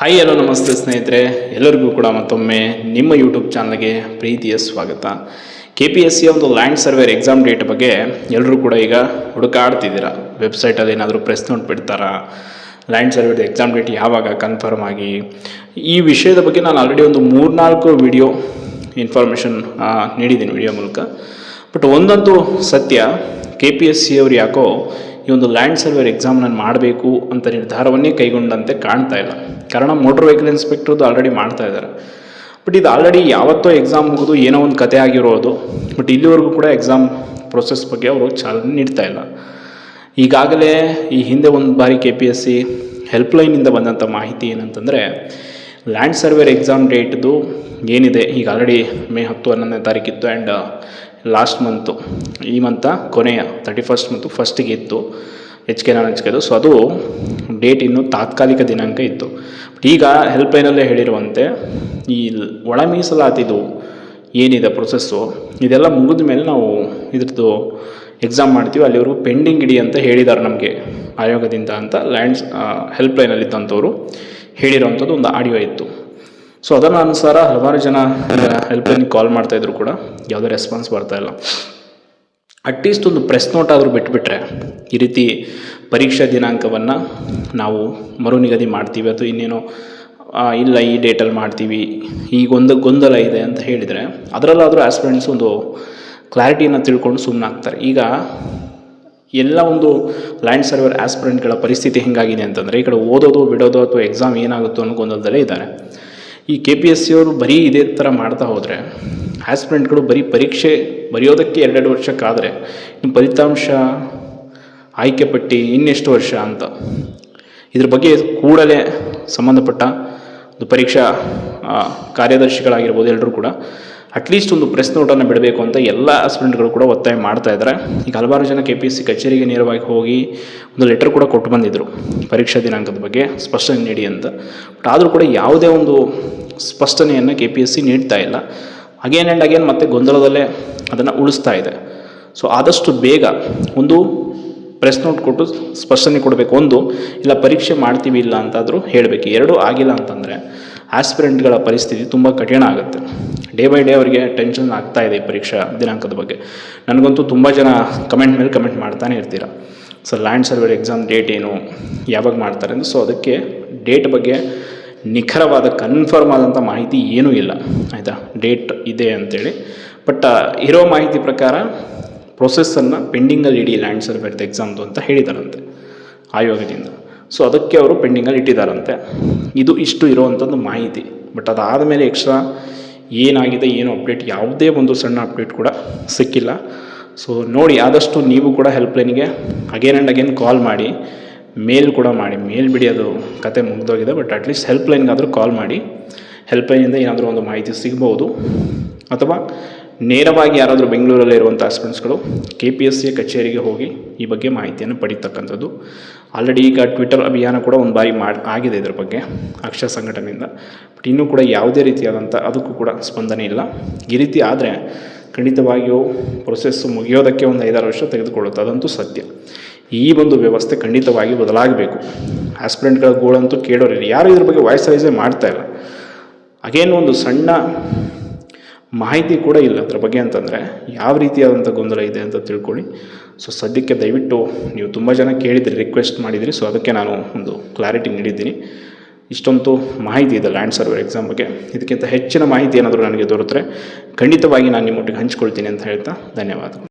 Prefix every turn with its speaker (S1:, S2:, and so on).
S1: Hi hello ನಮಸ್ತೆ ಸ್ನೇಹಿತರೆ, ಎಲ್ಲರಿಗೂ ಕೂಡ ಮತ್ತೊಮ್ಮೆ ನಿಮ್ಮ ಯೂಟ್ಯೂಬ್ ಚಾನಲ್ಗೆ ಪ್ರೀತಿಯ ಸ್ವಾಗತ. ಕೆ ಪಿ ಎಸ್ ಸಿ ಒಂದು ಲ್ಯಾಂಡ್ ಸರ್ವೇರ್ ಎಕ್ಸಾಮ್ ಡೇಟ್ ಬಗ್ಗೆ ಎಲ್ಲರೂ ಕೂಡ ಈಗ ಹುಡುಕಾಡ್ತಿದ್ದೀರಾ? ವೆಬ್ಸೈಟಲ್ಲಿ ಏನಾದರೂ ಪ್ರೆಸ್ ನೋಟ್ ಬಿಡ್ತಾರಾ ಲ್ಯಾಂಡ್ ಸರ್ವೇರ್ ಎಕ್ಸಾಮ್ ಡೇಟ್ ಯಾವಾಗ ಕನ್ಫರ್ಮ್ ಆಗಿ? ಈ ವಿಷಯದ ಬಗ್ಗೆ ನಾನು ಆಲ್ರೆಡಿ ಒಂದು ಮೂರ್ನಾಲ್ಕು ವಿಡಿಯೋ ಇನ್ಫಾರ್ಮೇಷನ್ ನೀಡಿದ್ದೀನಿ ವಿಡಿಯೋ ಮೂಲಕ. ಬಟ್ ಒಂದಂತೂ ಸತ್ಯ ಕೆ ಪಿ ಎಸ್ ಸಿ ಅವರು ಯಾಕೋ ಈ ಒಂದು ಲ್ಯಾಂಡ್ ಸರ್ವೇರ್ ಎಕ್ಸಾಮ್ ನಾನು ಮಾಡಬೇಕು ಅಂತ ನಿರ್ಧಾರವನ್ನೇ ಕೈಗೊಂಡಂತೆ ಕಾಣ್ತಾ ಇಲ್ಲ. ಕಾರಣ ಮೋಟರ್ ವೆಹಿಕಲ್ ಇನ್ಸ್ಪೆಕ್ಟರ್ದು ಆಲ್ರೆಡಿ ಮಾಡ್ತಾ ಇದ್ದಾರೆ. ಬಟ್ ಇದು ಆಲ್ರೆಡಿ ಯಾವತ್ತೋ ಎಕ್ಸಾಮ್ ಮುಗಿದು ಏನೋ ಒಂದು ಕತೆ ಆಗಿರೋದು. ಬಟ್ ಇಲ್ಲಿವರೆಗೂ ಕೂಡ ಎಕ್ಸಾಮ್ ಪ್ರೊಸೆಸ್ ಬಗ್ಗೆ ಅವರು ಚಾಲನೆ ನೀಡ್ತಾ ಇಲ್ಲ. ಈಗಾಗಲೇ ಈ ಹಿಂದೆ ಒಂದು ಬಾರಿ ಕೆ ಪಿ ಎಸ್ ಸಿ ಹೆಲ್ಪ್ಲೈನಿಂದ ಬಂದಂಥ ಮಾಹಿತಿ ಏನಂತಂದರೆ, ಲ್ಯಾಂಡ್ ಸರ್ವೇರ್ ಎಕ್ಸಾಮ್ ಡೇಟ್ದು ಏನಿದೆ? ಈಗ ಆಲ್ರೆಡಿ ಮೇ ಹತ್ತು ಹನ್ನೊಂದನೇ ತಾರೀಕಿತ್ತು ಆ್ಯಂಡ್ ಲಾಸ್ಟ್ ಮಂತು ಈ ಮಂತ ಕೊನೆಯ ತರ್ಟಿ ಫಸ್ಟ್ ಮತ್ತು ಫಸ್ಟಿಗೆ ಇತ್ತು. ಎಚ್ ಕೆ ನಾನ್ ಎಚ್ ಕೆದು ಸೊ ಅದು ಡೇಟ್ ಇನ್ನು ತಾತ್ಕಾಲಿಕ ದಿನಾಂಕ ಇತ್ತು. ಈಗ ಹೆಲ್ಪ್ಲೈನಲ್ಲೇ ಹೇಳಿರುವಂತೆ, ಈ ಒಳ ಮೀಸಲಾತಿದು ಏನಿದೆ ಪ್ರೊಸೆಸ್ಸು ಇದೆಲ್ಲ ಮುಗಿದ ಮೇಲೆ ನಾವು ಇದ್ರದ್ದು ಎಕ್ಸಾಮ್ ಮಾಡ್ತೀವಿ. ಅಲ್ಲಿವರೆಗೂ ಪೆಂಡಿಂಗ್ ಇಡಿ ಅಂತ ಹೇಳಿದ್ದಾರೆ ನಮಗೆ ಆಯೋಗದಿಂದ ಅಂತ ಲ್ಯಾಂಡ್ಸ್ ಹೆಲ್ಪ್ಲೈನಲ್ಲಿದ್ದಂಥವ್ರು ಹೇಳಿರೋವಂಥದ್ದು ಒಂದು ಆಡಿಯೋ ಇತ್ತು. ಸೊ ಅದರ ಅನುಸಾರ ಹಲವಾರು ಜನ ಹೆಲ್ಪ್ಲೈನಿಗೆ ಕಾಲ್ ಮಾಡ್ತಾಯಿದ್ರು ಕೂಡ. ಯಾವುದೇ ರೆಸ್ಪಾನ್ಸ್ ಬರ್ತಾಯಿಲ್ಲ ಅಟ್ಲೀಸ್ಟ್ ಒಂದು ಪ್ರೆಸ್ ನೋಟ್ ಆದರೂ ಬಿಟ್ಬಿಟ್ರೆ ಈ ರೀತಿ ಪರೀಕ್ಷಾ ದಿನಾಂಕವನ್ನು ನಾವು ಮರು ನಿಗದಿ ಮಾಡ್ತೀವಿ ಅಥವಾ ಇನ್ನೇನೋ ಇಲ್ಲ ಈ ಡೇಟಲ್ಲಿ ಮಾಡ್ತೀವಿ ಈಗೊಂದು ಗೊಂದಲ ಇದೆ ಅಂತ ಹೇಳಿದರೆ ಅದರಲ್ಲಾದರೂ ಆಸ್ಪಿರೆಂಟ್ಸ್ ಒಂದು ಕ್ಲಾರಿಟಿಯನ್ನು ತಿಳ್ಕೊಂಡು ಸುಮ್ಮನಾಗ್ತಾರೆ ಈಗ ಎಲ್ಲ ಒಂದು ಲ್ಯಾಂಡ್ ಸರ್ವರ್ ಆಸ್ಪಿರೆಂಟ್ಗಳ ಪರಿಸ್ಥಿತಿ ಹೆಂಗಾಗಿದೆ ಅಂತಂದರೆ ಈ ಕಡೆ ಓದೋದು, ಬಿಡೋದು ಅಥವಾ ಎಕ್ಸಾಮ್ ಏನಾಗುತ್ತೋ ಅನ್ನೋ ಗೊಂದಲದಲ್ಲೇ ಇದ್ದಾರೆ. ಈ ಕೆ ಪಿ ಎಸ್ ಸಿ ಅವರು ಬರೀ ಇದೇ ಥರ ಮಾಡ್ತಾ ಹೋದರೆ ಆಸ್ಪಿರೆಂಟ್ಗಳು ಬರೀ ಪರೀಕ್ಷೆ ಬರೆಯೋದಕ್ಕೆ ಎರಡೆರಡು ವರ್ಷಕ್ಕಾದರೆ ನಿಮ್ಮ ಫಲಿತಾಂಶ, ಆಯ್ಕೆ ಪಟ್ಟಿ ಇನ್ನೆಷ್ಟು ವರ್ಷ ಅಂತ. ಇದ್ರ ಬಗ್ಗೆ ಕೂಡಲೇ ಸಂಬಂಧಪಟ್ಟ ಒಂದು ಪರೀಕ್ಷಾ ಕಾರ್ಯದರ್ಶಿಗಳಾಗಿರ್ಬೋದು ಎಲ್ಲರೂ ಕೂಡ ಅಟ್ಲೀಸ್ಟ್ ಒಂದು ಪ್ರೆಸ್ ನೋಟನ್ನು ಬಿಡಬೇಕು ಅಂತ ಎಲ್ಲ ಆಸ್ಪಿರೆಂಟ್ಗಳು ಕೂಡ ಒತ್ತಾಯ ಮಾಡ್ತಾ ಇದ್ದಾರೆ. ಈಗ ಹಲವಾರು ಜನ ಕೆ ಪಿ ಸಿ ಕಚೇರಿಗೆ ನೇರವಾಗಿ ಹೋಗಿ ಒಂದು ಲೆಟರ್ ಕೂಡ ಕೊಟ್ಟು ಬಂದಿದ್ದರು ಪರೀಕ್ಷಾ ದಿನಾಂಕದ ಬಗ್ಗೆ ಸ್ಪಷ್ಟನೆ ನೀಡಿ ಅಂತ. ಬಟ್ ಆದರೂ ಕೂಡ ಯಾವುದೇ ಒಂದು ಸ್ಪಷ್ಟನೆಯನ್ನು ಕೆ ಪಿ ಎಸ್ ಸಿ ನೀಡ್ತಾ ಇಲ್ಲ. ಅಗೇನ್ ಆ್ಯಂಡ್ ಅಗೇನ್ ಮತ್ತೆ ಗೊಂದಲದಲ್ಲೇ ಅದನ್ನು ಉಳಿಸ್ತಾ ಇದೆ. ಸೊ ಆದಷ್ಟು ಬೇಗ ಒಂದು ಪ್ರೆಸ್ ನೋಟ್ ಕೊಟ್ಟು ಸ್ಪಷ್ಟನೆ ಕೊಡಬೇಕು. ಒಂದು, ಇಲ್ಲ ಪರೀಕ್ಷೆ ಮಾಡ್ತೀವಿ, ಇಲ್ಲ ಅಂತಾದರೂ ಹೇಳಬೇಕು. ಎರಡೂ ಆಗಿಲ್ಲ ಅಂತಂದರೆ ಆಸ್ಪಿರೆಂಟ್ಗಳ ಪರಿಸ್ಥಿತಿ ತುಂಬ ಕಠಿಣ ಆಗುತ್ತೆ. ಡೇ ಬೈ ಡೇ ಅವರಿಗೆ ಟೆನ್ಷನ್ ಆಗ್ತಾ ಇದೆ ಈ ಪರೀಕ್ಷಾ ದಿನಾಂಕದ ಬಗ್ಗೆ. ನನಗಂತೂ ತುಂಬ ಜನ ಕಮೆಂಟ್ ಮೇಲೆ ಕಮೆಂಟ್ ಮಾಡ್ತಾನೆ ಇರ್ತೀರ. So land surveyor exam date ಏನು, ಯಾವಾಗ ಮಾಡ್ತಾರೆ ಅಂತ. ಸೊ ಅದಕ್ಕೆ ಡೇಟ್ ಬಗ್ಗೆ ನಿಖರವಾದ ಕನ್ಫರ್ಮ್ ಆದಂಥ ಮಾಹಿತಿ ಏನೂ ಇಲ್ಲ. ಆಯಿತಾ? ಡೇಟ್ ಇದೆ ಅಂತೇಳಿ. ಬಟ್ ಇರೋ ಮಾಹಿತಿ ಪ್ರಕಾರ ಪ್ರೊಸೆಸ್ಸನ್ನು ಪೆಂಡಿಂಗಲ್ಲಿ ಇಡಿ ಲ್ಯಾಂಡ್ ಸರ್ವೇರ್ದು ಎಕ್ಸಾಮ್ದು ಅಂತ ಹೇಳಿದಾರಂತೆ, ಆಯೋಗದಿಂದ. ಸೊ ಅದಕ್ಕೆ ಅವರು ಪೆಂಡಿಂಗಲ್ಲಿ ಇಟ್ಟಿದ್ದಾರಂತೆ ಇದು ಇಷ್ಟು ಇರೋವಂಥದ್ದು ಮಾಹಿತಿ. ಬಟ್ ಅದಾದ ಮೇಲೆ ಎಕ್ಸ್ಟ್ರಾ ಏನಾಗಿದೆ, ಏನು ಅಪ್ಡೇಟ್ ಯಾವುದೇ ಒಂದು ಸಣ್ಣ ಅಪ್ಡೇಟ್ ಕೂಡ ಸಿಕ್ಕಿಲ್ಲ. ಸೊ ನೋಡಿ, ಆದಷ್ಟು ನೀವು ಕೂಡ ಹೆಲ್ಪ್ಲೈನಿಗೆ ಅಗೇನ್ ಆ್ಯಂಡ್ ಅಗೇನ್ ಕಾಲ್ ಮಾಡಿ. ಮೇಲ್ ಕೂಡ ಮಾಡಿ, ಮೇಲ್ ಬಿಡಿ ಅದು ಕತೆ ಮುಗಿದೋಗಿದೆ ಬಟ್ ಅಟ್ಲೀಸ್ಟ್ ಹೆಲ್ಪ್ಲೈನ್ಗಾದರೂ ಕಾಲ್ ಮಾಡಿ. ಹೆಲ್ಪ್ಲೈನಿಂದ ಏನಾದರೂ ಒಂದು ಮಾಹಿತಿ ಸಿಗ್ಬೋದು. ಅಥವಾ ನೇರವಾಗಿ ಯಾರಾದರೂ ಬೆಂಗಳೂರಲ್ಲಿ ಇರುವಂಥ ಆಸ್ಪಿರೆಂಟ್ಸ್ಗಳು ಕೆ ಪಿ ಎಸ್ ಸಿಯ ಕಚೇರಿಗೆ ಹೋಗಿ ಈ ಬಗ್ಗೆ ಮಾಹಿತಿಯನ್ನು ಪಡೀತಕ್ಕಂಥದ್ದು. ಆಲ್ರೆಡಿ ಈಗ ಟ್ವಿಟರ್ ಅಭಿಯಾನ ಕೂಡ ಒಂದು ಬಾರಿ ಮಾಡಿ, ಆಗಿದೆ ಇದ್ರ ಬಗ್ಗೆ ಅಕ್ಷರ ಸಂಘಟನೆಯಿಂದ. ಬಟ್ ಇನ್ನೂ ಕೂಡ ಯಾವುದೇ ರೀತಿಯಾದಂಥ ಅದಕ್ಕೂ ಕೂಡ ಸ್ಪಂದನೆ ಇಲ್ಲ. ಈ ರೀತಿ ಆದರೆ ಖಂಡಿತವಾಗಿಯೂ ಪ್ರೊಸೆಸ್ಸು ಮುಗಿಯೋದಕ್ಕೆ ಒಂದು ಐದಾರು ವರ್ಷ ತೆಗೆದುಕೊಳ್ಳುತ್ತೆ. ಅದಂತೂ ಸತ್ಯ. ಈ ಒಂದು ವ್ಯವಸ್ಥೆ ಖಂಡಿತವಾಗಿ ಬದಲಾಗಬೇಕು. ಆಸ್ಪಿರೆಂಟ್ಗಳ ಗೋಳಂತೂ ಕೇಳೋರಿಲ್ಲ ಯಾರು ಇದ್ರ ಬಗ್ಗೆ ವಾಯ್ಸ್ ರೈಸೇ ಮಾಡ್ತಾ ಇಲ್ಲ. ಅಗೇನು ಒಂದು ಸಣ್ಣ ಮಾಹಿತಿ ಕೂಡ ಇಲ್ಲ ಅದ್ರ ಬಗ್ಗೆ ಅಂತಂದರೆ ಯಾವ ರೀತಿಯಾದಂಥ ಗೊಂದಲ ಇದೆ ಅಂತ ತಿಳ್ಕೊಳ್ಳಿ. ಸೊ ಸದ್ಯಕ್ಕೆ ದಯವಿಟ್ಟು ನೀವು ತುಂಬ ಜನ ಕೇಳಿದ್ರಿ ರಿಕ್ವೆಸ್ಟ್ ಮಾಡಿದಿರಿ. ಸೊ ಅದಕ್ಕೆ ನಾನು ಒಂದು ಕ್ಲಾರಿಟಿ ನೀಡಿದ್ದೀನಿ. ಇಷ್ಟೊಂದು ಮಾಹಿತಿ ಇದೆ ಲ್ಯಾಂಡ್ ಸರ್ವರ್ ಎಕ್ಸಾಮ್ ಬಗ್ಗೆ. ಇದಕ್ಕಿಂತ ಹೆಚ್ಚಿನ ಮಾಹಿತಿ ಏನಾದರೂ ನನಗೆ ದೊರೆತರೆ ಖಂಡಿತವಾಗಿ ನಾನು ನಿಮ್ಮೊಟ್ಟಿಗೆ ಹಂಚ್ಕೊಳ್ತೀನಿ ಅಂತ ಹೇಳ್ತಾ ಧನ್ಯವಾದ